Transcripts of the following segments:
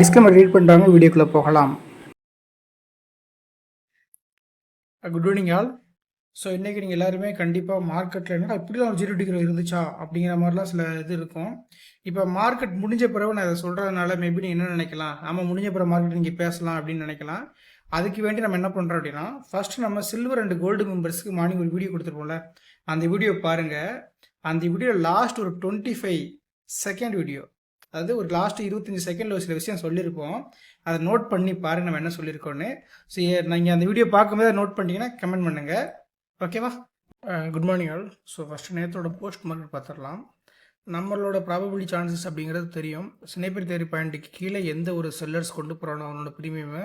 Disclaimer read பண்ணுறாங்க வீடியோக்குள்ளே போகலாம். குட் ஈவினிங் ஆல் ஸோ இன்றைக்கி நீங்கள் எல்லாருமே கண்டிப்பாக மார்க்கெட்டில் என்ன இப்படிலாம் ஒரு ஜீரோ டிகிரி இருந்துச்சா? அப்படிங்கிற மாதிரிலாம் சில இது இருக்கும். இப்போ மார்க்கெட் முடிஞ்ச பிறகு நான் இதை சொல்கிறதுனால மேபி நீங்கள் என்ன நினைக்கலாம்? நம்ம முடிஞ்ச பிறகு மார்க்கெட் நீங்கள் பேசலாம் அப்படின்னு நினைக்கலாம். அதுக்கு வேண்டி நம்ம என்ன பண்ணுறோம் அப்படின்னா ஃபர்ஸ்ட் நம்ம சில்வர் அண்ட் கோல்டு மெம்பர்ஸ்க்கு மார்னிங் ஒரு வீடியோ கொடுத்துருப்போம்ல. அந்த வீடியோ பாருங்கள் அந்த வீடியோ லாஸ்ட் ஒரு டுவெண்ட்டி ஃபைவ் செகண்ட் வீடியோ அதாவது ஒரு லாஸ்ட் இருபத்தஞ்சி செகண்டில் ஒரு சில விஷயம் சொல்லியிருப்போம். அதை நோட் பண்ணி பாருங்க நம்ம என்ன சொல்லியிருக்கோன்னு ஸோ நீங்கள் அந்த வீடியோ பார்க்கும்போது நோட் பண்ணிட்டீங்கன்னா கமெண்ட் பண்ணுங்கள் ஓகேவா good morning all so first நேரத்தோட போஸ்ட் மார்க்கெட் பார்த்துடலாம். நம்மளோட ப்ராபபிலிட்டி சான்சஸ் அப்படிங்கிறது தெரியும். ஸ்னேப்பர் தேரி பாயிண்ட்டுக்கு கீழே எந்த ஒரு செல்லர்ஸ் கொண்டு போகிறானோ அவனோட ப்ரீமியமை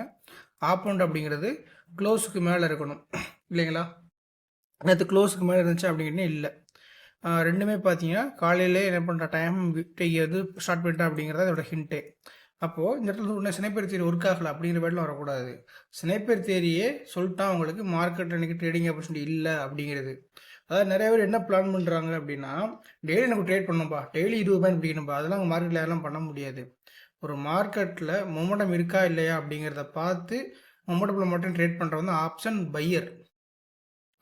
ஆப்பவுண்ட் அப்படிங்கிறது க்ளோஸுக்கு மேலே இருக்கணும். இல்லைங்களா? நேற்று க்ளோஸுக்கு மேலே இருந்துச்சு அப்படிங்கிறனே இல்லை. ரெண்டுமே பார்த்தீங்கன்னா காலையிலே என்ன பண்ணுற டைம் வந்து ஸ்டார்ட் பண்ணிட்டேன் அப்படிங்கிறது அதோட ஹிண்ட்டே அப்போது இந்த இடத்துல உடனே சினைப்பேர் தேரி ஒர்க் ஆகலை அப்படிங்கிற பேரில் வரக்கூடாது. சினைப்பேர் தேரியே சொல்லிட்டா அவங்களுக்கு மார்க்கெட் இன்னைக்கு ட்ரேடிங் ஆப்பர்ச்சுனிட்டி இல்லை அப்படிங்கிறது. அதாவது நிறைய பேர் என்ன பிளான் பண்ணுறாங்க அப்படின்னா டெய்லி எனக்கு ட்ரேட் பண்ணணும்பா டெய்லி இருபது பாயிண்ட் பிடிக்கணும்பா அதெல்லாம் அவங்க மார்க்கெட்டில் யாரெல்லாம் பண்ண முடியாது. ஒரு மார்க்கெட்டில் மொமெண்டம் இருக்கா இல்லையா அப்படிங்கிறத பார்த்து மொமெண்டமில் மட்டும் ட்ரேட் பண்ணுறவங்க ஆப்ஷன் பையர்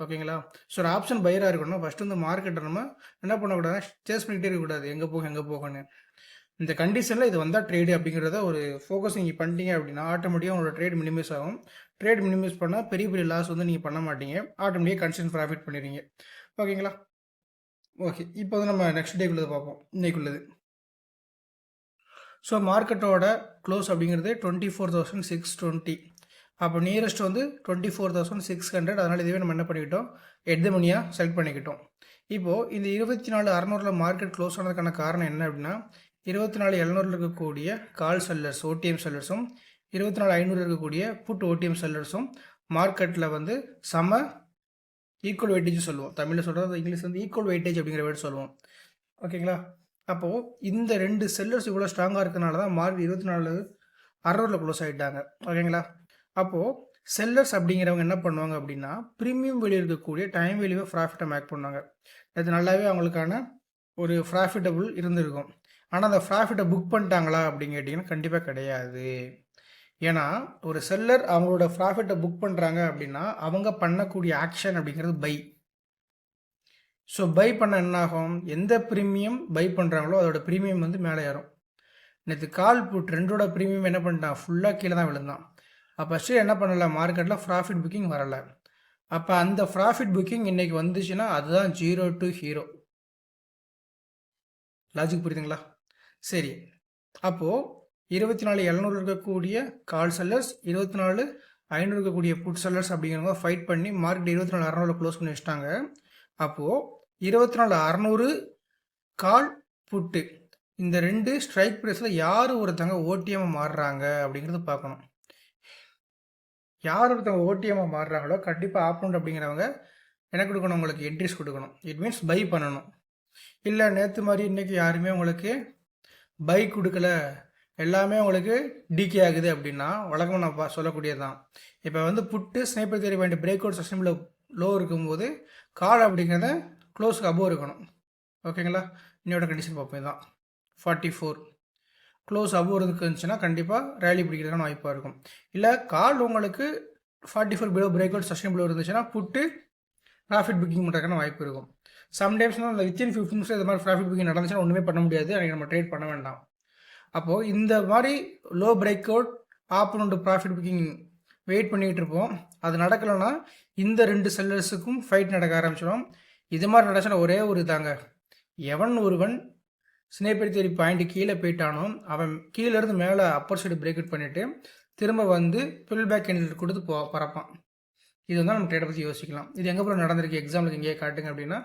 ஓகேங்களா? ஸோ ஒரு ஆப்ஷன் பையராக இருக்கணும். ஃபஸ்ட்டு வந்து மார்க்கெட்டை நம்ம என்ன பண்ணக்கூடாதுன்னா சேஸ் பண்ணிக்கிட்டே இருக்கக்கூடாது. எங்கே போக எங்கே போகணும்னு இந்த கண்டிஷனில் இது வந்தால் ட்ரேடு அப்படிங்கிறத ஒரு ஃபோக்கஸ் நீங்கள் பண்ணிட்டீங்க அப்படின்னா ஆட்டோமேட்டிக்காக உங்களோட ட்ரேட் மினிமைஸ் ஆகும். ட்ரேட் மினிமைஸ் பண்ணால் பெரிய பெரிய லாஸ் வந்து நீங்கள் பண்ண மாட்டீங்க. ஆட்டோமேட்டிக்காக கன்சன் ப்ராஃபிட் பண்ணிடுவீங்க. ஓகேங்களா? ஓகே. இப்போ வந்து நம்ம நெக்ஸ்ட் டேக்குள்ளது பார்ப்போம். இன்னைக்குள்ளது. ஸோ மார்க்கெட்டோட க்ளோஸ் அப்படிங்கிறது twenty four thousand six twenty அப்போ நியரஸ்ட் வந்து twenty four thousand six hundred அதனால் இதுவே நம்ம என்ன பண்ணிக்கிட்டோம்? எட்டு மணியாக செலக்ட் பண்ணிக்கிட்டோம். இப்போது இந்த இருபத்தி நாலு அறநூறில் மார்க்கெட் க்ளோஸ் ஆனதுக்கான காரணம் என்ன அப்படின்னா இருபத்தி நாலு எழுநூறில் இருக்கக்கூடிய கால் செல்லர்ஸ் ஓடிஎம் செல்லர்ஸும் இருபத்தி நாலு ஐநூறு இருக்கக்கூடிய புட் ஓடிஎம் செல்லர்ஸும் மார்க்கெட்டில் வந்து சம ஈக்குவல் வெயிட்டேஜ் சொல்லுவோம். தமிழில் சொல்கிறது இங்கிலீஷ் வந்து ஈக்குவல் வெயிட்டேஜ் அப்படிங்கிற வேர்டு சொல்லுவோம். ஓகேங்களா அப்போது இந்த ரெண்டு செல்லர்ஸ் இவ்வளோ ஸ்ட்ராங்காக இருக்கிறனால தான் மார்க்கெட் இருபத்தி நாலு அறநூறில் க்ளோஸ் ஆகிட்டாங்க ஓகேங்களா அப்போது செல்லர்ஸ் அப்படிங்கிறவங்க என்ன பண்ணுவாங்க அப்படின்னா ப்ரீமியம் வெளியே இருக்கக்கூடிய டைம் வெளியே ப்ராஃபிட்டை மேக் பண்ணுவாங்க. அது நல்லாவே அவங்களுக்கான ஒரு ப்ராஃபிட்டபுள் இருந்திருக்கும். ஆனால் அந்த ப்ராஃபிட்டை புக் பண்ணிட்டாங்களா அப்படின்னு கேட்டிங்கன்னா கண்டிப்பாக கிடையாது. ஏன்னா ஒரு செல்லர் அவங்களோட ப்ராஃபிட்டை புக் பண்ணுறாங்க அப்படின்னா அவங்க பண்ணக்கூடிய ஆக்ஷன் அப்படிங்கிறது பை ஸோ பை பண்ண என்ன ஆகும் எந்த ப்ரீமியம் பை பண்ணுறாங்களோ அதோட ப்ரீமியம் வந்து மேலே ஏறும். நேற்று கால் புட் ரெண்டோட ப்ரீமியம் என்ன பண்ணிட்டான்? ஃபுல்லாக கீழே தான் விழுந்தான். அப்போ ஸ்டில் என்ன பண்ணலை? மார்க்கெட்டில் ப்ராஃபிட் புக்கிங் வரலை. அப்போ அந்த ப்ராஃபிட் புக்கிங் இன்றைக்கி வந்துச்சுன்னா அதுதான் ஜீரோ டு ஹீரோ லாஜிக் புரியுதுங்களா? சரி. அப்போது இருபத்தி நாலு எழுநூறு இருக்கக்கூடிய கால் செல்லர்ஸ் இருபத்தி நாலு ஐநூறு இருக்கக்கூடிய புட் செல்லர்ஸ் அப்படிங்கிறவங்க ஃபைட் பண்ணி மார்க்கெட் இருபத்தி நாலு அறநூறு க்ளோஸ் பண்ணி வச்சிட்டாங்க. அப்போது இருபத்தி நாலு அறநூறு கால் புட்டு இந்த ரெண்டு ஸ்ட்ரைக் ப்ரைஸில் யார் ஒருத்தங்க ஓடிஎம் மாறுறாங்க அப்படிங்கிறத பார்க்கணும். யார் ஒருத்தவங்க ஓடிஎம்மாக மாறுறாங்களோ கண்டிப்பாக ஆப்பவுண்ட் அப்படிங்கிறவங்க என்ன கொடுக்கணும் உங்களுக்கு என்ட்ரிஸ் கொடுக்கணும். இட் மீன்ஸ் பை பண்ணணும். இல்லை நேற்று மாதிரி இன்றைக்கி யாருமே உங்களுக்கு பை கொடுக்கல. எல்லாமே உங்களுக்கு டிகே ஆகுது அப்படின்னா வழக்கமாக நான் பா- சொல்லக்கூடியது தான் இப்போ வந்து புட்டு ஸ்னேப்பர் தேரி வேண்டிய பிரேக் அவுட் சிஸ்டமில் லோ இருக்கும்போது கால் அப்படிங்கிறத க்ளோஸ்க்கு அபோவ் இருக்கணும். ஓகேங்களா இன்னையோட கண்டிஷன் பார்ப்போம் தான் ஃபார்ட்டி ஃபோர் க்ளோஸ் அபோவ் இருந்துச்சுன்னா கண்டிப்பாக ரேலி பிடிக்கிறதுக்கான வாய்ப்பாக இருக்கும். இல்லை கால் உங்களுக்கு forty four below break out sustain இருந்துச்சுன்னா புட்டு ப்ராஃபிட் புக்கிங் பண்ணுறதுக்கான வாய்ப்பு இருக்கும். சம்டைம்ஸ் அந்த வித்தின் ஃபிஃப்டி மினிட்ஸ் இந்த மாதிரி ப்ராஃபிட் புக்கிங் நடந்துச்சுன்னா ஒன்றுமே பண்ண முடியாது. அன்றைக்கி நம்ம ட்ரேட் பண்ண வேண்டாம். அப்போது இந்த மாதிரி low break out opponent profit booking wait பண்ணிகிட்டு இருப்போம். அது நடக்கலைன்னா இந்த ரெண்டு செல்லர்ஸுக்கும் ஃபைட் நடக்க ஆரம்பிச்சிடும் இது மாதிரி நடந்துச்சுன்னா ஒரே ஒரு தாங்க எவன் ஒருவன் ஸ்னேப்பர் தேரி பாயிண்ட் கீழே போயிட்டானோ அவன் கீழேருந்து மேலே அப்பர் சைடு பிரேக் அவுட் பண்ணிவிட்டு திரும்ப வந்து புல் பேக் ஹேண்டில் கொடுத்து போ பறப்பான். இது வந்து நம்ம ட்ரேடை பற்றி யோசிக்கலாம். இது எங்கே போல நடந்திருக்கு? எக்ஸாம்பிளுக்கு எங்கேயே காட்டுங்க அப்படின்னா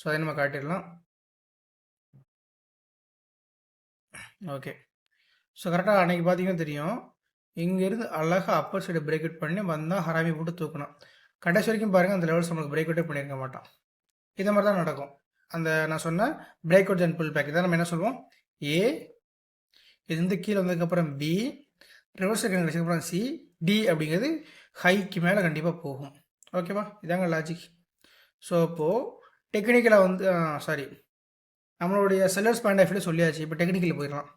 ஸோ அதை நம்ம காட்டிடலாம். ஓகே ஸோ கரெக்டாக அன்றைக்கி பார்த்தீங்கன்னா தெரியும். இங்கேருந்து அழகாக அப்பர் சைடு பிரேக் அவுட் பண்ணி வந்தால் ஹராமி போட்டு தூக்கணும் கடைசி வரைக்கும் பாருங்கள் அந்த லெவல்ஸ் நம்மளுக்கு பிரேக் அவுட்டே பண்ணியிருக்க மாட்டான். இதை மாதிரி தான் நடக்கும். அந்த நான் சொன்ன break out and pull back இதை நம்ம என்ன சொல்லுவோம் ஏ இது வந்து கீழே வந்ததுக்கப்புறம் பி ரிவர்ஸ் கிடைச்சதுக்கப்புறம் சி டி அப்படிங்கிறது ஹைக்கு மேலே கண்டிப்பாக போகும். ஓகேவா இதாங்க லாஜிக் ஸோ அப்போது டெக்னிக்கலாக வந்து சாரி நம்மளுடைய செல்லர்ஸ் பாயிண்ட் ஆஃப் வியூ சொல்லியாச்சு. இப்போ டெக்னிக்கல் போயிடலாம்.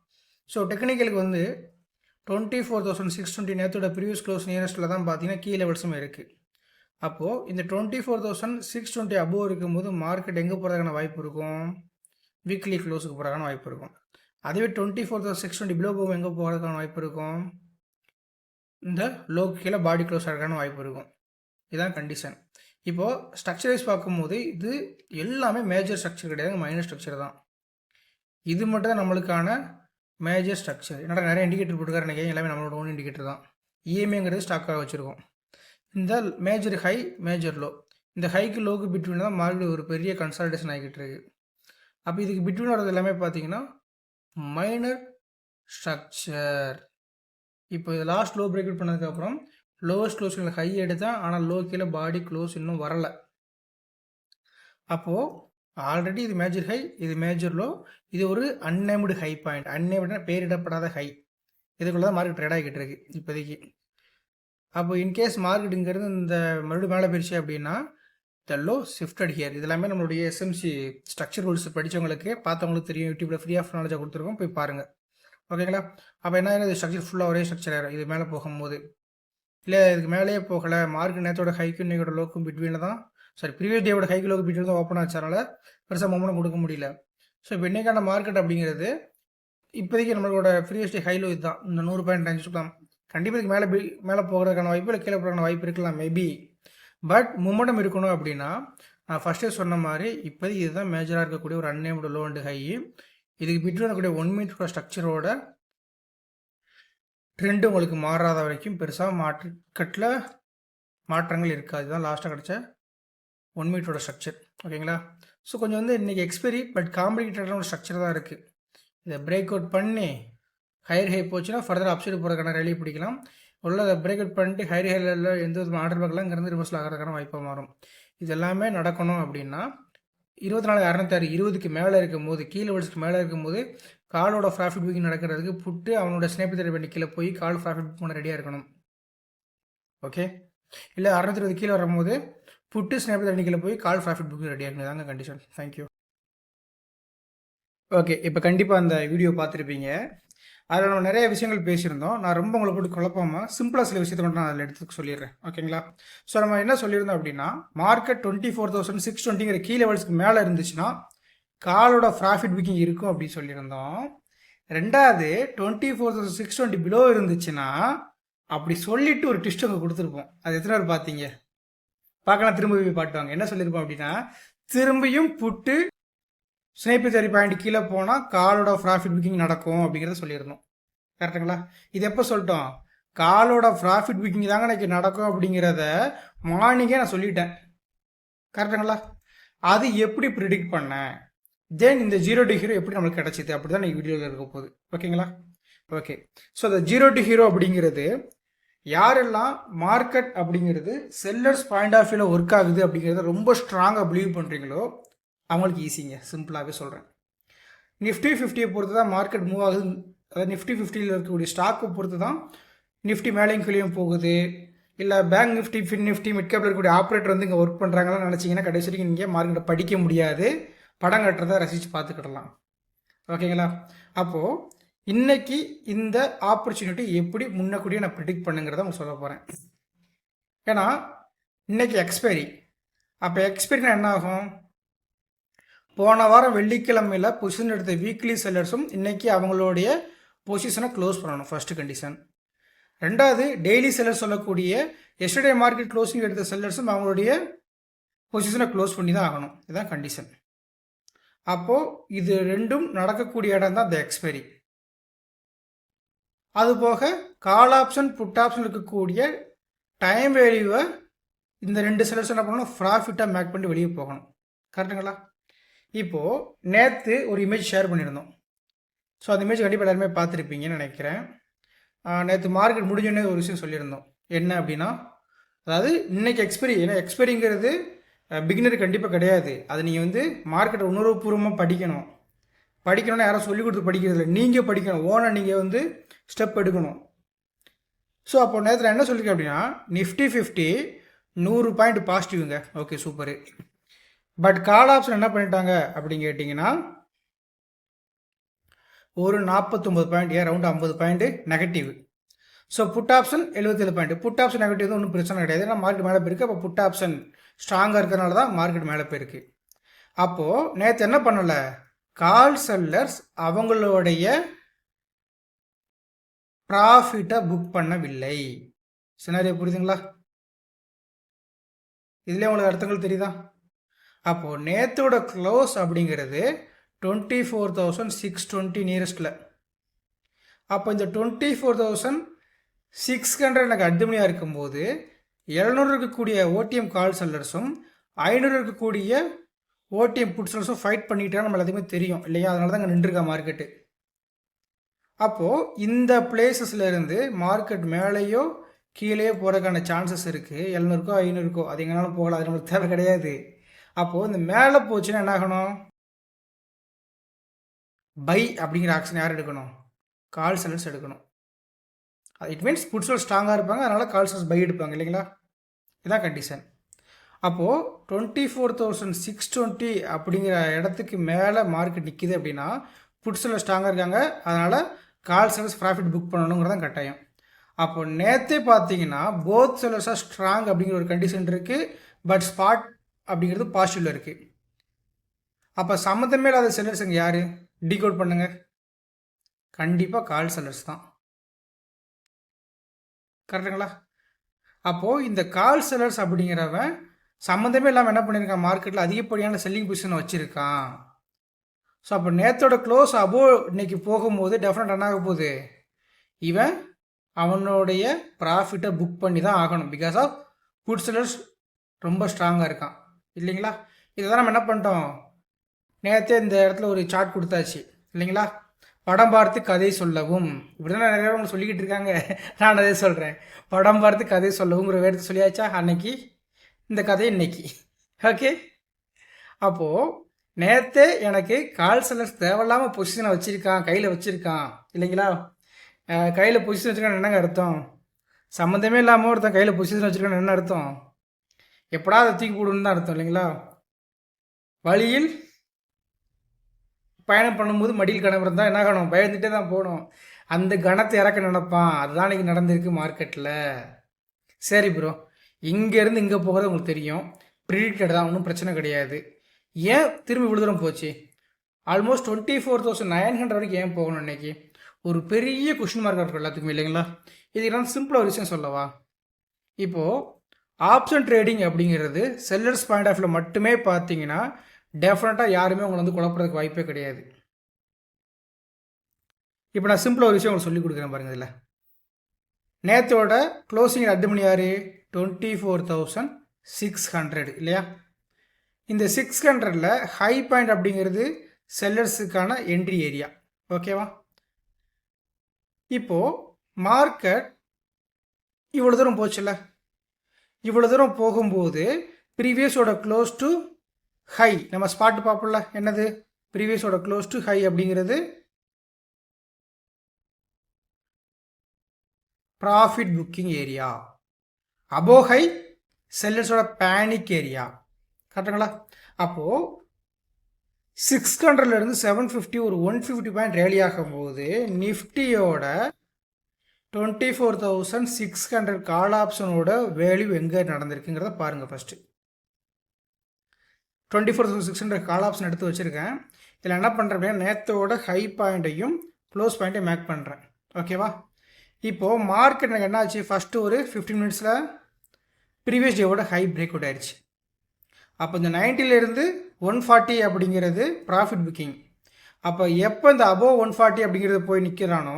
ஸோ டெக்னிக்கலுக்கு வந்து twenty four thousand six twenty நேரத்தோட ப்ரீவியஸ் க்ளோஸ் நியரஸ்ட்டில் தான் பார்த்தீங்கன்னா கீ லெவல்ஸும் இருக்குது அப்போது இந்த twenty four thousand six twenty above இருக்கும்போது மார்க்கெட் எங்கே போகிறதுக்கான வாய்ப்பு இருக்கும்? வீக்லி க்ளோஸுக்கு போகிறதுக்கான வாய்ப்பு இருக்கும். அதுவே twenty four thousand six twenty below போகும் எங்கே போகிறதுக்கான வாய்ப்பு இருக்கும்? இந்த லோ கீழே பாடி க்ளோஸ் ஆகிறதுக்கான வாய்ப்பு இருக்கும். இதுதான் கண்டிஷன் இப்போது ஸ்ட்ரக்சரைஸ் பார்க்கும்போது இது எல்லாமே மேஜர் ஸ்ட்ரக்சர் கிடையாது மைனர் ஸ்ட்ரக்சர் தான். இது மட்டும் தான் நம்மளுக்கான மேஜர் ஸ்ட்ரக்சர் என்னடா நிறைய இண்டிகேட்டர் போட்டுக்காரு நினைக்கிறேன். எல்லாமே நம்மளோட ஓன் இண்டிகேட்டர் தான். இஎம்ஐங்கிறது ஸ்டாக்காக வச்சுருக்கோம். இந்த மேஜர் ஹை மேஜர் லோ இந்த ஹைக்கு லோக்கு பிட்வீன் தான் மறுபடியும் ஒரு பெரிய கன்சல்டேஷன் ஆகிக்கிட்டு இருக்கு. அப்போ இதுக்கு பிட்வீன் வரது எல்லாமே பார்த்தீங்கன்னா மைனர் ஸ்ட்ரக்சர் இப்போ இது லாஸ்ட் லோ பிரேக் அவுட் பண்ணதுக்கப்புறம் லோவஸ்ட் க்ளோஸ் ஹை எடுத்தேன் ஆனால் லோ கீழே பாடி க்ளோஸ் இன்னும் வரலை. அப்போது ஆல்ரெடி இது மேஜர் ஹை இது மேஜர் லோ இது ஒரு அன்னேம்டு ஹை பாயிண்ட் அன்னேம்டுனா பேரிடப்படாத ஹை இதுக்குள்ளே தான் மார்க்கெட் ட்ரேட் ஆகிட்டு இருக்கு இப்போதைக்கு. அப்போ இன்கேஸ் மார்க்கெட்டுங்கிறது இந்த மறுபடியும் மேலே போயிடுச்சு அப்படின்னா த லோ ஷிஃப்டட் ஹியர் இது எல்லாமே நம்மளுடைய எஸ்எம்சி ஸ்ட்ரக்சர் ரூல்ஸ் படித்தவங்களுக்கு பார்த்தவங்களுக்கு தெரியும். யூடியூப்பில் ஃப்ரீ ஆஃப் நாலேஜாக கொடுத்துருக்கோம். போய் பாருங்கள் ஓகேங்களா அப்போ என்ன இது ஸ்ட்ரக்சர் ஃபுல்லாக ஒரே ஸ்ட்ரக்சர் ஆயிரும். இது மேலே போகும்போது. இல்லை இதுக்கு மேலேயே போகலை. மார்க் நேரத்தோட ஹைக்கும் இன்னையோட லோக்கும் பிட்வீனில் தான். சாரி ப்ரீவியஸ் டேவோட ஹைக்கு லோக்கு பிட்வீன் தான் ஓப்பன் ஆச்சனால பெருசாக மொமெண்ட் கொடுக்க முடியல. ஸோ இப்போ இன்றைக்கான மார்க்கெட் அப்படிங்கிறது இப்போதைக்கு நம்மளோட ப்ரீவியஸ் டே ஹைலோ இதுதான். இந்த நூறு பாயிண்ட் அஞ்சு தான். கண்டிப்பாக இதுக்கு மேலே மேலே போகிறதுக்கான வாய்ப்பு இல்லை கீழே போகிறதுக்கான வாய்ப்பு இருக்கலாம் மேபி பட் மும்மடம் இருக்கணும் அப்படின்னா நான் ஃபஸ்ட்டே சொன்ன மாதிரி இப்போதைக்கு இதுதான் மேஜராக இருக்கக்கூடிய ஒரு அன்னேம்டு லோ அண்ட் ஹை இதுக்கு பிட்வீன் இருக்கக்கூடிய ஒன் மீட்டரோட ஸ்ட்ரக்சரோட ட்ரெண்டு உங்களுக்கு மாறாத வரைக்கும் பெருசாக மார்க்கெட்டில் மாற்றங்கள் இருக்காது. இதுதான் லாஸ்ட்டாக கிடச்ச ஒன் மீட்டரோட ஸ்ட்ரக்சர் ஓகேங்களா ஸோ கொஞ்சம் வந்து இன்றைக்கி எக்ஸ்பெரி பட் காம்ப்ளிகேட்டடான ஒரு ஸ்ட்ரக்சர் தான் இருக்குது இதை பிரேக் அவுட் பண்ணி ஹையர் ஹை போச்சுன்னா ஃபர்தர் அப்சைடு போகிறதுக்கான ரேலி பிடிக்கலாம். உள்ள அதை பிரேக் அவுட் பண்ணிட்டு ஹையர் ஹையில் எந்த விதமான ஆர்டர் பார்க்கலாம் இங்கேருந்து ரிவர்ஸில் ஆகிறதுக்கான வாய்ப்பாக மாறும். இது எல்லாமே நடக்கணும் அப்படின்னா இருபத்தி நாலு அறநூத்தாறு இருபதுக்கு மேலே இருக்கும்போது கீழே வயசுக்கு மேலே இருக்கும்போது காலோட ப்ராஃபிட் புக்கிங் நடக்கிறதுக்கு புட்டு அவனோட ஸ்னேப் தர பண்ணி கீழே போய் கால் ப்ராஃபிட் புக் பண்ண ரெடியாக இருக்கணும். ஓகே இல்லை அறுநூத்தி இருபது கீழே வரும்போது புட்டு ஸ்னேப் தர கீழே போய் கால் ப்ராஃபிட் புக்கிங் ரெடியாக இருக்கணும். தாங்க கண்டிஷன் தேங்க்யூ ஓகே இப்போ கண்டிப்பாக அந்த வீடியோ பார்த்துருப்பீங்க. அதில் நம்ம நிறைய விஷயங்கள் பேசியிருந்தோம். நான் ரொம்ப உங்களை போட்டு குழப்பாமல் சிம்பிளாக சில விஷயத்தை மட்டும் நான் அதில் எடுத்து சொல்லிடுறேன். ஓகேங்களா? ஸோ நம்ம என்ன சொல்லியிருந்தோம் அப்படின்னா market twenty four thousand six டுவெண்ட்டிங்கிற key லெவல்ஸ்க்கு மேலே இருந்துச்சுன்னா காலோட ப்ராஃபிட் புக்கிங் இருக்கும் அப்படின்னு சொல்லியிருந்தோம். ரெண்டாவது twenty four thousand six twenty below இருந்துச்சுன்னா அப்படி சொல்லிட்டு ஒரு டிஸ்ட் அங்கே கொடுத்துருப்போம். அது எத்தனை பேர் பார்த்தீங்க? பார்க்கலாம் திரும்ப போய் பாட்டுவாங்க என்ன சொல்லியிருப்போம் அப்படின்னா திரும்பியும் புட்டு ஸ்னேப்பி தேரி பாயிண்ட் கீழே போனால் காலோட ப்ராஃபிட் புக்கிங் நடக்கும் அப்படிங்கிறத சொல்லியிருந்தோம் கரெக்டுங்களா? இது எப்போ சொல்லிட்டோம்? காலோட ப்ராஃபிட் புக்கிங் தாங்க எனக்கு நடக்கும் அப்படிங்கிறத மார்னிங்கே நான் சொல்லிட்டேன். கரெக்டுங்களா? அது எப்படி ப்ரிடிக்ட் பண்ணேன்? தென் இந்த ஜீரோ டு ஹீரோ எப்படி நம்மளுக்கு கிடைச்சிது? அப்படி தான் வீடியோவில் இருக்க போகுது. ஓகேங்களா? ஓகே. ஸோ இந்த ஜீரோ டு ஹீரோ அப்படிங்கிறது யாரெல்லாம் மார்க்கெட் அப்படிங்கிறது செல்லர்ஸ் பாயிண்ட் ஆஃப் வியூவில் ஒர்க் ஆகுது அப்படிங்கிறத ரொம்ப ஸ்ட்ராங்காக பிலீவ் பண்ணுறீங்களோ அவங்களுக்கு ஈஸிங்க சிம்பிளாகவே சொல்கிறேன் நிஃப்டி ஃபிஃப்டியை பொறுத்து தான் மார்க்கெட் மூவ் ஆகுது. அதாவது நிஃப்டி ஃபிஃப்டியில் இருக்கக்கூடிய ஸ்டாக்கை பொறுத்து தான் நிஃப்டி மேலேயும் கீழேயும் போகுது. இல்லை bank nifty fin nifty mid கேப்பில் இருக்கக்கூடிய ஆப்ரேட்டர் வந்து இங்கே ஒர்க் பண்ணுறாங்களான்னு நினச்சிங்கன்னா கடைசி வரைக்கும் நீங்கள் மார்க்கெட்டை படிக்க முடியாது? படம் கட்டுறதை ரசித்து பார்த்துக்கிடலாம். ஓகேங்களா? அப்போது இன்றைக்கி இந்த ஆப்பர்ச்சுனிட்டி எப்படி முன்னக்கூடியே நான் ப்ரிடிக்ட் பண்ணுங்கிறத உங்களுக்கு சொல்ல போகிறேன் ஏன்னா இன்றைக்கி எக்ஸ்பைரி அப்போ எக்ஸ்பைரினா என்ன ஆகும்? போன வாரம் வெள்ளிக்கிழமையில் பொசிஷன் எடுத்த வீக்லி செல்லர்ஸும் இன்றைக்கி அவங்களுடைய பொசிஷனை க்ளோஸ் பண்ணணும் ஃபர்ஸ்ட் கண்டிஷன் ரெண்டாவது டெய்லி செல்லர் சொல்லக்கூடிய எஸ்டர்டே மார்க்கெட் க்ளோசிங் எடுத்த செல்லர்ஸும் அவங்களுடைய பொசிஷனை க்ளோஸ் பண்ணி தான் ஆகணும். இதுதான் கண்டிஷன் அப்போது இது ரெண்டும் நடக்கக்கூடிய இடம் தான் த எக்ஸ்பைரி அதுபோக கால் ஆப்ஷன் புட் ஆப்ஷன் இருக்கக்கூடிய டைம் வேல்யூவை இந்த ரெண்டு செல்லர்ஸ் என்ன பண்ணணும்? ப்ராஃபிட்டாக மேக் பண்ணி வெளியே போகணும். கரெக்டுங்களா இப்போது நேற்று ஒரு இமேஜ் ஷேர் பண்ணியிருந்தோம். ஸோ அந்த இமேஜ் கண்டிப்பாக எல்லாருமே பார்த்துருப்பீங்கன்னு நினைக்கிறேன். நேற்று மார்க்கெட் முடிஞ்சோடனே ஒரு விஷயம் சொல்லியிருந்தோம். என்ன அப்படின்னா அதாவது இன்றைக்கி எக்ஸ்பெரி ஏன்னா எக்ஸ்பெரிங்கிறது பிகினர் கண்டிப்பாக கிடையாது. அது நீங்கள் வந்து மார்க்கெட்டை உணர்வுபூர்வமாக படிக்கணும். படிக்கணும்னு யாரும் சொல்லிக் கொடுத்து படிக்கிறதில்ல. நீங்கள் படிக்கணும். ஓனாக நீங்கள் வந்து ஸ்டெப் எடுக்கணும். ஸோ அப்போ நேரத்தில் என்ன சொல்லியிருக்கேன் அப்படின்னா நிஃப்டி ஃபிஃப்டி நூறு point பாசிட்டிவ்ங்க okay super but call option என்ன பண்ணிட்டாங்க அப்படின்னு கேட்டிங்கன்னா ஒரு நாற்பத்தொம்பது பாயிண்ட் ஏன் ரவுண்டு ஐம்பது point negative so put option எழுபத்தேழு பாயிண்ட் புட் ஆப்ஷன் நெகட்டிவ் ஒன்றும் பிரச்சனை கிடையாது. ஏன்னா மார்க்கெட் மேலே போயிருக்கு. அப்போ புட் ஆப்ஷன் ஸ்ட்ராங்காக இருக்கிறனால தான் மார்க்கெட் மேலே போயிருக்கு. அப்போது நேற்று என்ன பண்ணலை? கால் செல்லர்ஸ் அவங்களுடைய ப்ராஃபிட்டை புக் பண்ணவில்லை. சினாரியோ புரியுதுங்களா? இதுலேயே உங்களுக்கு அர்த்தங்கள் தெரியுதா? அப்போது நேத்தோட க்ளோஸ் அப்படிங்கிறது twenty four thousand six twenty நியரஸ்ட்டில் அப்போ இந்த twenty four thousand six hundred எனக்கு அட்டுமணியாக இருக்கும்போது எழுநூறு இருக்கக்கூடிய ஓடிஎம் கால் செல்லர்ஸும் ஐநூறு இருக்கக்கூடிய ஓடிஎம் புட் செல்லர்ஸும் ஃபைட் பண்ணிக்கிட்டா நம்ம எல்லாத்துக்குமே தெரியும் இல்லையா? அதனால தான் அங்கே நின்றுருக்கா மார்க்கெட்டு அப்போது இந்த பிளேசஸ்லேருந்து மார்க்கெட் மேலேயோ கீழேயோ போகிறதுக்கான சான்சஸ் இருக்குது எழுநூறுக்கோ ஐநூறுக்கோ அது எங்கேனாலும் போகலாம் அது நம்மளுக்கு தேவை கிடையாது. அப்போது இந்த மேலே போச்சுன்னா என்ன ஆகணும்? பை அப்படிங்கிற ஆக்ஷன் யார் எடுக்கணும்? கால் செல்லர்ஸ் எடுக்கணும். இட் மீன்ஸ் புட்ஸோல் ஸ்ட்ராங்காக இருப்பாங்க அதனால் கால் செல்லர்ஸ் பை எடுப்பாங்க இல்லைங்களா? இதான் கண்டிஷன் அப்போது twenty four thousand six twenty அப்படிங்கிற இடத்துக்கு மேலே மார்க்கெட் நிற்கிது அப்படின்னா புட்ஸில் ஸ்ட்ராங்காக இருக்காங்க அதனால் கால் செல்லர்ஸ் ப்ராஃபிட் புக் பண்ணணுங்கிறதான் கட்டாயம். அப்போ நேற்றே பார்த்தீங்கன்னா போத் செல்லர்ஸாக ஸ்ட்ராங் அப்படிங்கிற ஒரு கண்டிஷன் இருக்குது பட் ஸ்பாட் அப்படிங்கிறது பாசிட்டிவில் இருக்குது அப்போ சம்மந்தமே இல்லாத செல்லர்ஸ் இங்கே யார்? டிகோட் பண்ணுங்க. கண்டிப்பாக கால் செல்லர்ஸ் தான். கரெக்டுங்களா அப்போது இந்த கால் செல்லர்ஸ் அப்படிங்கிறவன் சம்மந்தமே இல்லாமல் என்ன பண்ணியிருக்கான் மார்க்கெட்டில் அதிகப்படியான செல்லிங் பொசிஷன் வச்சுருக்கான். ஸோ அப்போ நேத்தோட க்ளோஸ் அபோ இன்னைக்கு போகும்போது டெஃபினட் என்ன ஆக போகுது. இவன் அவனுடைய ப்ராஃபிட்டை புக் பண்ணி தான் ஆகணும். பிகாஸ் ஆஃப் ஃபுட் செல்லர்ஸ் ரொம்ப ஸ்ட்ராங்காக இருக்கான். இல்லைங்களா? இதை தான் நம்ம என்ன பண்ணிட்டோம்? நேற்றே இந்த இடத்துல ஒரு சார்ட் கொடுத்தாச்சு. இல்லைங்களா? படம் பார்த்து கதை சொல்லவும். இப்படி தான் நிறைய பேர் சொல்லிக்கிட்டு இருக்காங்க. நான் அதே சொல்கிறேன் படம் பார்த்து கதை சொல்லவுங்கிற வேர்த்து சொல்லியாச்சா? அன்னைக்கு. இந்த கதை இன்னைக்கு. ஓகே? அப்போது நேற்றே எனக்கு கால் செல்லர்ஸ் தேவையில்லாமல் பொசிஷனை வச்சுருக்கான். கையில் வச்சுருக்கான். இல்லைங்களா? கையில் பொசிஷன் வச்சுருக்கான்னு என்னங்க அர்த்தம்? சம்மந்தமே இல்லாமல் ஒருத்தன் கையில் பொசிஷன் வச்சுருக்கான்னு என்ன அர்த்தம்? எப்படா அதை தூக்கி போடணும்னு தான் அர்த்தம் இல்லைங்களா? வழியில் பயணம் பண்ணும்போது மடியில் கணவர் தான் என்ன கணம் பயந்துட்டே தான் போகணும். அந்த கணத்தை இறக்க நினப்பான். அதுதான் இன்றைக்கி நடந்திருக்கு மார்க்கெட்டில் சரி ப்ரோ இங்கேருந்து இங்கே போகிறது உங்களுக்கு தெரியும். ப்ரிடிக்டட் தான். ஒன்றும் பிரச்சனை கிடையாது. ஏன் திரும்பி இவ்வளோ தூரம் போச்சு? Almost twenty four thousand nine hundred வரைக்கும் ஏன் போகணும் இன்றைக்கி ஒரு பெரிய கொஷின் மார்க் இருக்கும் எல்லாத்துக்குமே இல்லைங்களா? இதுக்கு நான் சிம்பிளாக ஒரு விஷயம் சொல்லவா? இப்போது ஆப்ஷன் ட்ரேடிங் அப்படிங்கிறது செல்லர்ஸ் பாயிண்ட் ஆஃப் மட்டுமே பார்த்தீங்கன்னா டெஃபினட்டாக யாருமே உங்களை வந்து குழப்பறதுக்கு வாய்ப்பே கிடையாது. இப்போ நான் சிம்பிளாக ஒரு விஷயம் உங்களுக்கு சொல்லி கொடுக்குறேன் பாருங்கள் இதில். நேத்தோட க்ளோசிங் அட்டு மணி யார் twenty four thousand six hundred இல்லையா? இந்த சிக்ஸ் ஹண்ட்ரடில் ஹை பாயிண்ட் அப்படிங்கிறது செல்லர்ஸுக்கான என்ட்ரி ஏரியா ஓகேவா இப்போது மார்க்கெட் இவ்வளோ தூரம் போச்சுல்ல? இவ்வளோ தூரம் போகும்போது ப்ரீவியஸோட க்ளோஸ் டு ஹை நம்ம ஸ்பாட் பார்ப்போம்ல என்னது? ப்ரீவியஸோட க்ளோஸ் டு ஹை அப்படிங்கிறது profit booking area above high செல்லர்ஸோட பேனிக் ஏரியா கரெக்டுங்களா? அப்போது சிக்ஸ் ஹண்ட்ரட்லேருந்து செவன் ஃபிஃப்டி ஒரு ஒன் ஃபிஃப்டி பாயிண்ட் ரேலி ஆகும்போது நிஃப்டியோட twenty four thousand six hundred call ஆப்ஷனோட value எங்கே நடந்திருக்குங்கிறத பாருங்கள் first twenty four thousand six hundred call option எடுத்து வச்சுருக்கேன். இதில் என்ன பண்ணுறேன் அப்படின்னா நேற்றோட ஹை பாயிண்ட்டையும் க்ளோஸ் பாயிண்ட்டையும் மேக் பண்ணுறேன் ஓகேவா இப்போது மார்க்கெட் எனக்கு என்னாச்சு ஃபஸ்ட்டு ஒரு ஃபிஃப்டீன் மினிட்ஸில் ப்ரீவியஸ் டேவோட ஹை பிரேக் அவுட் ஆயிடுச்சு அப்போ இந்த நைன்ட்டிலேருந்து ஒன் ஃபார்ட்டி அப்படிங்கிறது ப்ராஃபிட் புக்கிங் அப்போ எப்போ இந்த அபோவ் ஒன் ஃபார்ட்டி அப்படிங்கிறது போய் நிற்கிறானோ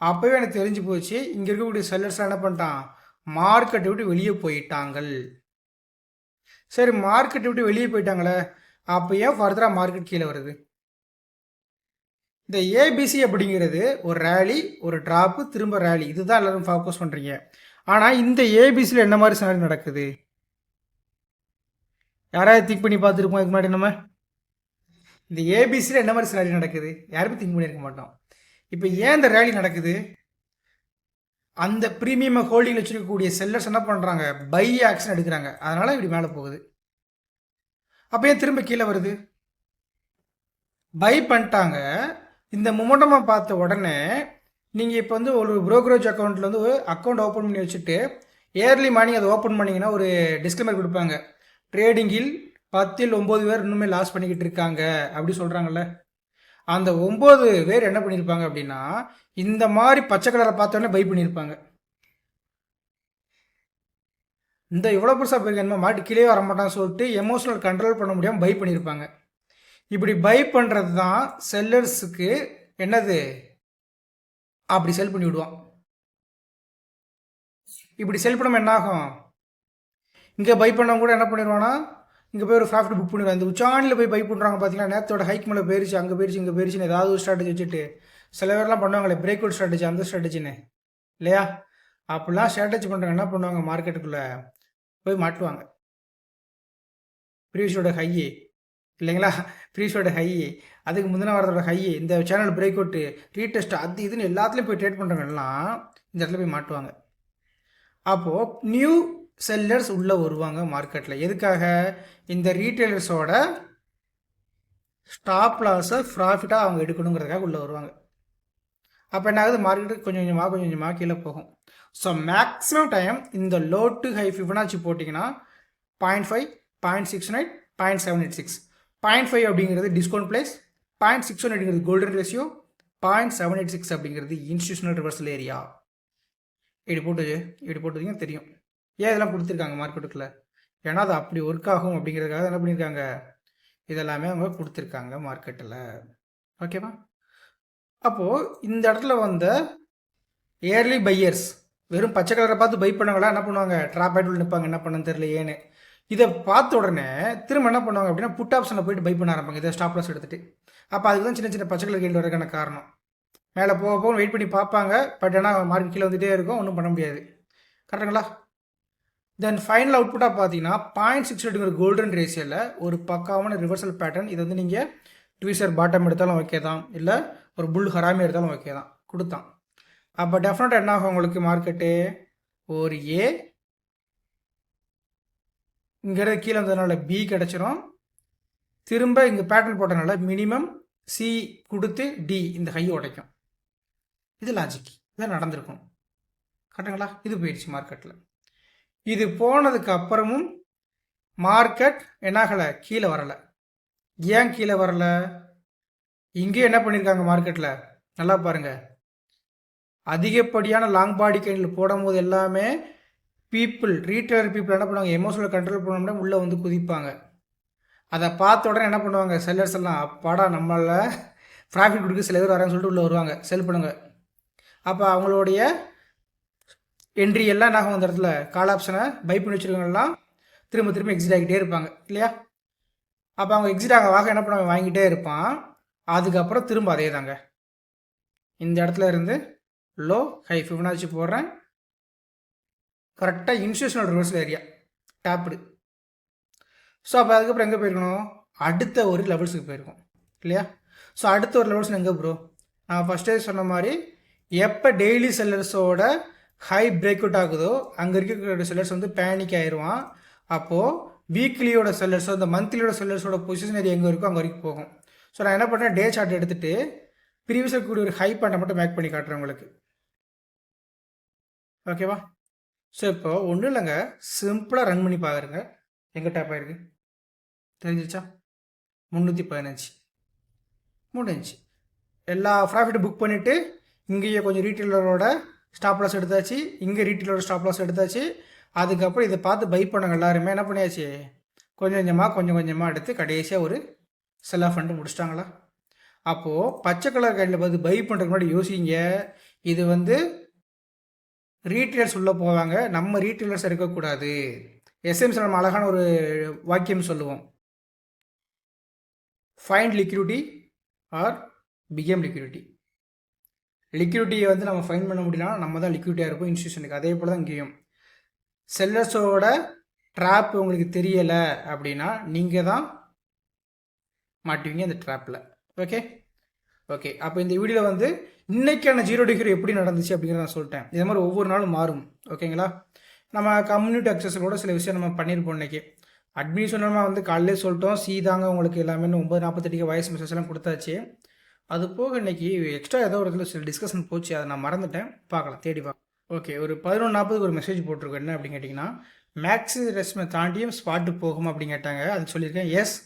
அப்போவே எனக்கு தெரிஞ்சு போச்சு இங்கே இருக்கக்கூடிய செல்லர்ஸ் என்ன பண்ணிட்டான்? மார்க்கெட்டை விட்டு வெளியே போயிட்டாங்கள். சரி மார்க்கெட்டை விட்டு வெளியே போயிட்டாங்களே அப்போ ஏன் ஃபர்தராக மார்க்கெட் கீழே வருது? இந்த ஏபிசி அப்படிங்கிறது ஒரு ரேலி ஒரு ட்ராப்பு திரும்ப ரேலி இதுதான் எல்லாரும் ஃபோக்கஸ் பண்ணுறீங்க ஆனால் இந்த ஏபிசியில் என்ன மாதிரி சினாரி நடக்குது? யாராவது திங்க் பண்ணி பார்த்துருப்போம் இதுக்கு முன்னாடி நம்ம? இந்த ஏபிசியில் என்ன மாதிரி சினாரி நடக்குது? யாருமே திங்க் பண்ணியிருக்க மாட்டோம். இப்போ ஏன் இந்த ரேலி நடக்குது? அந்த ப்ரீமியம் ஹோல்டிங் வச்சுருக்கக்கூடிய செல்லர்ஸ் என்ன பண்ணுறாங்க பை ஆக்ஷன் எடுக்கிறாங்க. அதனால் இப்படி மேலே போகுது. அப்போ ஏன் திரும்ப கீழே வருது? பை பண்ணிட்டாங்க. இந்த மொமெண்டமாக பார்த்த உடனே நீங்கள் இப்போ வந்து ஒரு ப்ரோக்கரேஜ் அக்கௌண்ட்டில் வந்து அக்கௌண்ட் ஓப்பன் பண்ணி வச்சுட்டு ஏர்லி மார்னிங் அதை ஓப்பன் பண்ணிங்கன்னா ஒரு டிஸ்க்ளைமர் கொடுப்பாங்க. ட்ரேடிங்கில் பத்தில் ஒம்பது பேர் இன்னுமே லாஸ் பண்ணிக்கிட்டு இருக்காங்க. அப்படி சொல்கிறாங்கல்ல அந்த ஒம்பது பேர் என்ன பண்ணியிருப்பாங்க அப்படின்னா இந்த மாதிரி பச்சை கலரை பார்த்தோன்னே பை பண்ணியிருப்பாங்க இந்த இவ்வளோ பெருசாக போயிருக்கேன் மாட்டு கீழே வர மாட்டான்னு சொல்லிட்டு எமோஷனல் கண்ட்ரோல் பண்ண முடியாமல் பை பண்ணியிருப்பாங்க இப்படி பை பண்ணுறது தான் செல்லர்ஸுக்கு என்னது? அப்படி செல் பண்ணி விடுவான். இப்படி செல் பண்ணாமல் என்ன ஆகும் இங்கே பை பண்ணவங்க கூட என்ன பண்ணிடுவானா இங்கே போய் ஒரு ப்ராஃபிட் புக் பண்ணிடுவாங்க இந்த உச்சாணியில் போய் பை பண்ணுறாங்க பார்த்தீங்கன்னா நேரத்தோட ஹைக் மேலே போயிருச்சு அங்கே போயிருச்சு இங்கே போயிருச்சுன்னு ஏதாவது ஒரு ஸ்ட்ராட்டஜி வச்சுட்டு சில பேர்லாம் பண்ணுவாங்களே பிரேக் அவுட் ஸ்ட்ராட்டஜி அந்த ஸ்ட்ராட்டஜின்னு இல்லையா? அப்படிலாம் ஸ்ட்ராட்டஜி பண்ணுறாங்க என்ன பண்ணுவாங்க மார்க்கெட்டுக்குள்ளே போய் மாட்டுவாங்க. ப்ரீவியஸோட ஹையே இல்லைங்களா? ப்ரீவியஸோட ஹையே அதுக்கு முந்தின வாரத்தோட ஹையே இந்த சேனல் பிரேக் அவுட்டு ரீடெஸ்ட் அது இதுன்னு எல்லாத்துலேயும் போய் ட்ரேட் பண்ணுறவங்கலாம் இந்த இடத்துல போய் மாட்டுவாங்க. அப்போது நியூ செல்லர்ஸ் உள்ளே வருவாங்க மார்க்கெட்டில் எதுக்காக? இந்த ரீட்டைலர்ஸோட ஸ்டாப் லாஸை ப்ராஃபிட்டாக அவங்க எடுக்கணுங்கிறதுக்காக உள்ளே வருவாங்க. அப்போ என்ன ஆகுது? மார்க்கெட்டு கொஞ்சம் கொஞ்சமாக கொஞ்சம் கொஞ்சமாக கீழே போகும். ஸோ மேக்ஸிமம் டைம் இந்த லோ டு ஹை ஃபிபனாச்சி போட்டிங்கன்னா point five point six eight point seven eight six point five அப்படிங்கிறது discount place point six one அப்படிங்கிறது golden ratio point seven eight six அப்படிங்கிறது இன்ஸ்டியூஷனல் ரிவர்சல் ஏரியா இப்படி போட்டு இப்படி போட்டதுங்க தெரியும். ஏன் இதெல்லாம் கொடுத்துருக்காங்க மார்க்கெட்டுக்குள்ளே? ஏன்னா அது அப்படி ஒர்க் ஆகும் அப்படிங்கிறதுக்காக என்ன பண்ணியிருக்காங்க? இதெல்லாமே அவங்க கொடுத்துருக்காங்க மார்க்கெட்டில். ஓகேவா அப்போது இந்த இடத்துல வந்த இயர்லி பையர்ஸ் வெறும் பச்சை கலரை பார்த்து பை பண்ணவங்களா என்ன பண்ணுவாங்க? ட்ராப் ஆகிட்டு நிற்பாங்க என்ன பண்ணன்னு தெரியல ஏன்னு இதை பார்த்த உடனே திரும்ப என்ன பண்ணுவாங்க அப்படின்னா புட் ஆப்ஷனில் போயிட்டு பை பண்ண ஆரம்பிங்க இதை ஸ்டாப் லாஸ் எடுத்துகிட்டு அப்போ அதுக்கு தான் சின்ன சின்ன பச்சை கலர் கேள்வி வரக்கான காரணம். மேலே போக போக வெயிட் பண்ணி பார்ப்பாங்க. பட் ஆனால் மார்க்கெட் கீழே வந்துகிட்டே இருக்கும். ஒன்றும் பண்ண முடியாது. கரெக்டுங்களா? தென் ஃபைனல் அவுட்புட்டாக பார்த்தீங்கன்னா பாயிண்ட் சிக்ஸ் எட்டுங்கிற கோல்டன் ரேஷியோவில் ஒரு பக்காவான ரிவர்சல் பேட்டர்ன் இது வந்து நீங்கள் ட்விசர் பாட்டம் எடுத்தாலும் ஓகே தான். இல்லை ஒரு புல் ஹராமி எடுத்தாலும் ஓகே தான். கொடுத்தான். அப்போ டெஃபினட்டாக என்ன ஆகும் உங்களுக்கு மார்க்கெட்டு ஒரு ஏ இங்கிறது கீழே வந்ததுனால பி கிடச்சிரும். திரும்ப இங்கே பேட்டர்ன் போட்டனால மினிமம் சி கொடுத்து டி இந்த ஹை உடைக்கும். இது லாஜிக் இதான் நடந்திருக்கும். கரெக்டுங்களா? இது போயிடுச்சு மார்க்கெட்டில் இது போனதுக்கு அப்புறமும் மார்க்கெட் என்னாகலை? கீழே வரலை. ஏன் கீழே வரலை? இங்கேயும் என்ன பண்ணியிருக்காங்க மார்க்கெட்டில் நல்லா பாருங்கள் அதிகப்படியான லாங் பாடி கேண்டில் போடும் போது எல்லாமே பீப்புள் ரீட்டைலர் பீப்புள் என்ன பண்ணுவாங்க? எமோஷனல் கண்ட்ரோல் பண்ணோம்னா உள்ளே வந்து குதிப்பாங்க. அதை பார்த்த உடனே என்ன பண்ணுவாங்க? செல்லர்ஸ் எல்லாம் அப்பாடா நம்மளால் ப்ராஃபிட் கொடுக்க சில பேர் வராங்கன்னு சொல்லிட்டு உள்ளே வருவாங்க. செல் பண்ணுங்க. அப்போ அவங்களுடைய என்ட்ரி எல்லாம் என்ன ஆகும் அந்த இடத்துல? கால் ஆப்ஷனை பை பண்ணி வச்சுருக்கவங்கலாம் திரும்ப திரும்ப எக்ஸிட் ஆகிட்டே இருப்பாங்க. இல்லையா? அப்போ அவங்க எக்ஸிட் ஆக வாங்க என்ன பண்ணுவாங்க? வாங்கிட்டே இருப்பான். அதுக்கப்புறம் திரும்ப அதே தாங்க. இந்த இடத்துல இருந்து லோ ஹை ஃபிஃபனாச்சி போடுறேன். கரெக்டாக இன்ஸ்டியூஷனல் ரிவர்ஸில் ஏரியா டேப்டு ஸோ அப்போ அதுக்கப்புறம் எங்கே போயிருக்கணும்? அடுத்த ஒரு லெவல்ஸுக்கு போயிருக்கோம். இல்லையா? ஸோ அடுத்த ஒரு லெவல்ஸ் எங்கே ப்ரோ நான் ஃபஸ்ட்டே சொன்ன மாதிரி எப்போ டெய்லி செல்லர்ஸோட ஹை பிரேக் அவுட் ஆகுதோ அங்கே இருக்கக்கூடிய செல்லர்ஸ் வந்து பேனிக் ஆயிடுவான் அப்போது வீக்லியோட செல்லர்ஸோ இந்த மந்த்லியோட செல்லர்ஸோட பொசிஷன் அது எங்கே இருக்கோ அங்கே வரைக்கும் போகும். ஸோ நான் என்ன பண்ணுறேன் டே சார்ட் எடுத்துகிட்டு ப்ரீவியஸாக கூடிய ஒரு ஹை பாயிண்டை மட்டும் மேக் பண்ணி காட்டுறேன் உங்களுக்கு. ஓகேவா ஸோ இப்போ ஒன்றும் இல்லைங்க. சிம்பிளாக ரன் பண்ணி பார்க்குறேங்க எங்கே டேப் ஆயிருக்கு தெரிஞ்சிச்சா முந்நூற்றி பதினஞ்சு. முடிஞ்சு. எல்லா ப்ராஃபிட்டும் புக் பண்ணிவிட்டு இங்கேயே கொஞ்சம் ரீட்டெயிலரோட ஸ்டாப் லாஸ் எடுத்தாச்சு. இங்கே ரீட்டெயிலரோட ஸ்டாப் லாஸ் எடுத்தாச்சு. அதுக்கப்புறம் இதை பார்த்து பை பண்ணவங்க எல்லாருமே என்ன பண்ணியாச்சு? கொஞ்சம் கொஞ்சமாக கொஞ்சம் கொஞ்சமாக எடுத்து கடைசியாக ஒரு செல் ஆஃப் ஃபண்டு முடிச்சிட்டாங்களா? அப்போது பச்சை கலர் கையில் பார்த்து பை பண்ணுறதுக்கு முன்னாடி யோசிங்க. இது வந்து ரீட்டெயிலர்ஸ் உள்ளே போவாங்க. நம்ம ரீட்டெயிலர்ஸ் இருக்கக்கூடாது. எஸ்எம்ஸ் நம்ம அழகான ஒரு வாக்கியம் சொல்லுவோம். Find liquidity R PM liquidity லிக்விடியை வந்து நம்ம ஃபைன் பண்ண முடியலனா நம்ம தான் லிக்விடியாக இருப்போம் இன்ஸ்டியூஷனுக்கு அதே போல் தான் இங்கேயும். செல்லர்ஸோட ட்ராப் உங்களுக்கு தெரியலை அப்படின்னா நீங்கள் தான் மாட்டுவீங்க அந்த ட்ராப்பில் ஓகே ஓகே அப்போ இந்த வீடியோவில் வந்து இன்றைக்கான ஜீரோ டிகிரி எப்படி நடந்துச்சு அப்படிங்கிறத நான் சொல்லிட்டேன். இதே மாதிரி ஒவ்வொரு நாளும் மாறும். ஓகேங்களா நம்ம கம்யூனிட்டி அக்சஸோட சில விஷயம் நம்ம பண்ணியிருப்போம் இன்றைக்கி அட்மிஷன் நம்ம வந்து காலையிலே சொல்லிட்டோம். சி தாங்க உங்களுக்கு எல்லாமே ஒம்பது நாற்பத்தெட்டுக்கு வயசு மெசேஜ்லாம் எல்லாம் கொடுத்தாச்சு. அது போக இன்னைக்கு எக்ஸ்ட்ரா ஏதோ ஒரு இடத்துல சில டிஸ்கஷன் போச்சு. அதை நான் மறந்துட்டேன். பார்க்கலாம். தேடி பார்க்கலாம் ஓகே ஒரு பதினொன்று நாற்பதுக்கு ஒரு மெசேஜ் போட்டிருக்கோம். என்ன அப்படின்னு கேட்டிங்கன்னா மேக்ஸி ரெஸ்மை தாண்டியும் ஸ்பாட்டு போகும் அப்படின்னு கேட்டாங்க. அது சொல்லியிருக்கேன். எஸ்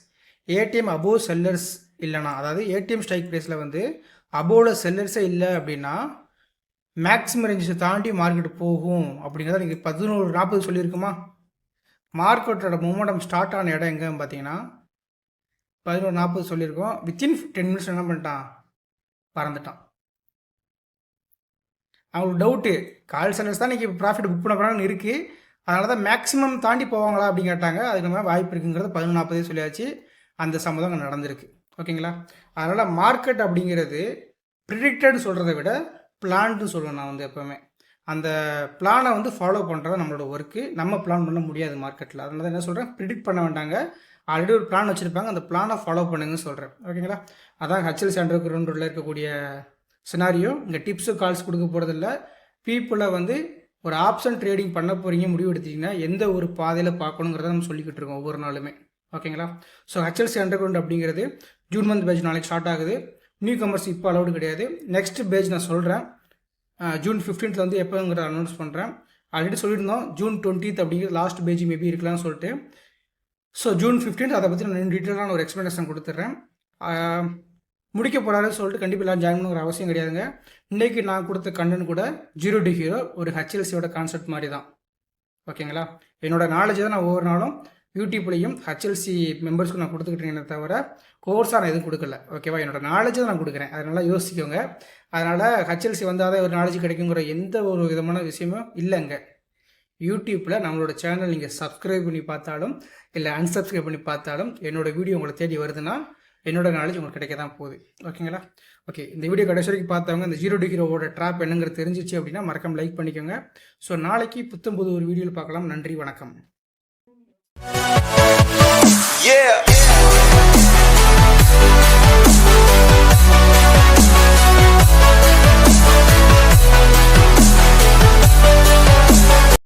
ஏடிஎம் அபோவ் செல்லர்ஸ் இல்லைனா அதாவது ஏடிஎம் ஸ்ட்ரைக் ப்ரைஸில் வந்து அபோவில் செல்லர்ஸே இல்லை அப்படின்னா மேக்ஸிமம் ரேஞ்சஸை தாண்டி மார்க்கெட் போகும் அப்படிங்கிறத நீங்கள் பதினோரு நாற்பது சொல்லியிருக்குமா? மார்க்கெட்டோட மூமெண்டம் ஸ்டார்ட் ஆன இடம் எங்கேன்னு பார்த்தீங்கன்னா பதினோரு நாற்பது சொல்லியிருக்கோம். வித்தின் டென் மினிட்ஸ் என்ன பண்ணிட்டான்? பறந்துட்டான். அவங்களுக்கு டவுட்டு கால் சென்டர்ஸ் தான் இன்றைக்கி ப்ராஃபிட் புக் பண்ண போகிறாங்கன்னு இருக்குது அதனால தான் மேக்ஸிமம் தாண்டி போவாங்களா அப்படின்னு கேட்டாங்க. அதுக்கு நம்ம வாய்ப்பு இருக்குங்கிறது பதினொன்று நாற்பதே சொல்லியாச்சு. அந்த சம்மதம் அங்கே நடந்திருக்கு. ஓகேங்களா? அதனால் மார்க்கெட் அப்படிங்கிறது ப்ரிடிக்டட்னு சொல்கிறத விட பிளான்ட்டு சொல்லுவேன் நான் வந்து எப்போவுமே. அந்த பிளானை வந்து ஃபாலோ பண்ணுறது நம்மளோட ஒர்க்கு நம்ம பிளான் பண்ண முடியாது மார்க்கெட்டில் அதனால தான் என்ன சொல்கிறேன் ப்ரிடிக்ட் பண்ண வேண்டாங்க. ஆல்ரெடி ஒரு பிளான் வச்சுருப்பாங்க. அந்த பிளானை ஃபாலோ பண்ணுங்கன்னு சொல்கிறேன் ஓகேங்களா அதான் ஹச்எல் சென்டர் கிரவுண்டில் இருக்கக்கூடிய சினாரியோ இங்கே டிப்ஸு கால்ஸ் கொடுக்க போகிறதில்ல பீப்புளை வந்து ஒரு ஆப்ஷன் ட்ரேடிங் பண்ண போகிறீங்க முடிவு எடுத்தீங்கன்னா எந்த ஒரு பாதையில் பார்க்கணுங்கிறத நம்ம சொல்லிக்கிட்டு இருக்கோம் ஒவ்வொரு நாளுமே. ஓகேங்களா ஸோ ஹச்எல்சி அண்டர் கிரவுண்ட் அப்படிங்கிறது ஜூன் மந்த் பேஜ் நாளைக்கு ஸ்டார்ட் ஆகுது. நியூ கமர்ஸ் இப்போ அலௌடு கிடையாது. நெக்ஸ்ட் பேஜ் நான் சொல்கிறேன் ஜூன் ஃபிஃப்டீன்த்தில் வந்து எப்போங்கிறத அனௌன்ஸ் பண்ணுறேன் ஆல்ரெடி சொல்லியிருந்தோம். ஜூன் டுவெண்ட்டீத் அப்படிங்கிற லாஸ்ட் பேஜ் மேபி இருக்கலாம்னு சொல்லிட்டு. ஸோ ஜூன் ஃபிஃப்டீன்த் அதை பற்றி நான் டீட்டெயிலான ஒரு எக்ஸ்ப்ளனேஷன் கொடுத்துட்றேன் முடிக்க போகிறாருன்னு சொல்லிட்டு கண்டிப்பாக எல்லாம் ஜாயின் பண்ணுற அவசியம் கிடையாதுங்க. இன்றைக்கி நான் கொடுத்த கண்டன் கூட ஜீரோ டி ஹீரோ ஒரு ஹெச்எல்சியோட கான்செப்ட் மாதிரி தான் ஓகேங்களா? என்னோட நாலேஜ் தான் நான் ஒவ்வொரு நாளும் யூடியூப்லேயும் ஹெச்எல்சி மெம்பர்ஸ்க்கு நான் கொடுத்துக்கிட்டேனே தவிர கோர்ஸாக நான் எதுவும் கொடுக்கல. ஓகேவா? என்னோட நாலேஜை நான் கொடுக்குறேன். அதனால் யோசிக்கோங்க. அதனால் ஹச்எல்சி வந்தால் தான் ஒரு நாலேஜ் கிடைக்குங்கிற எந்த ஒரு விதமான விஷயமும் இல்லைங்க. யூடியூப்பில் நம்மளோட சேனல் நீங்கள் சப்ஸ்கிரைப் பண்ணி பார்த்தாலும் இல்லை அன்சப்ஸ்கிரைப் பண்ணி பார்த்தாலும் என்னோடய வீடியோ உங்களை தேடி வருதுன்னா என்னோடய நாலேஜ் உங்களுக்கு கிடைக்க தான் போகுது ஓகேங்களா ஓகே இந்த வீடியோ கடைசி வரைக்கும் பார்த்தவங்க இந்த ஜீரோ டிகிரியோட ட்ராப் என்னங்கிறது தெரிஞ்சிச்சு அப்படின்னா மறக்காம லைக் பண்ணிக்கோங்க. ஸோ நாளைக்கு புத்தம்போது ஒரு வீடியோவில் பார்க்கலாம். நன்றி வணக்கம். Yeah.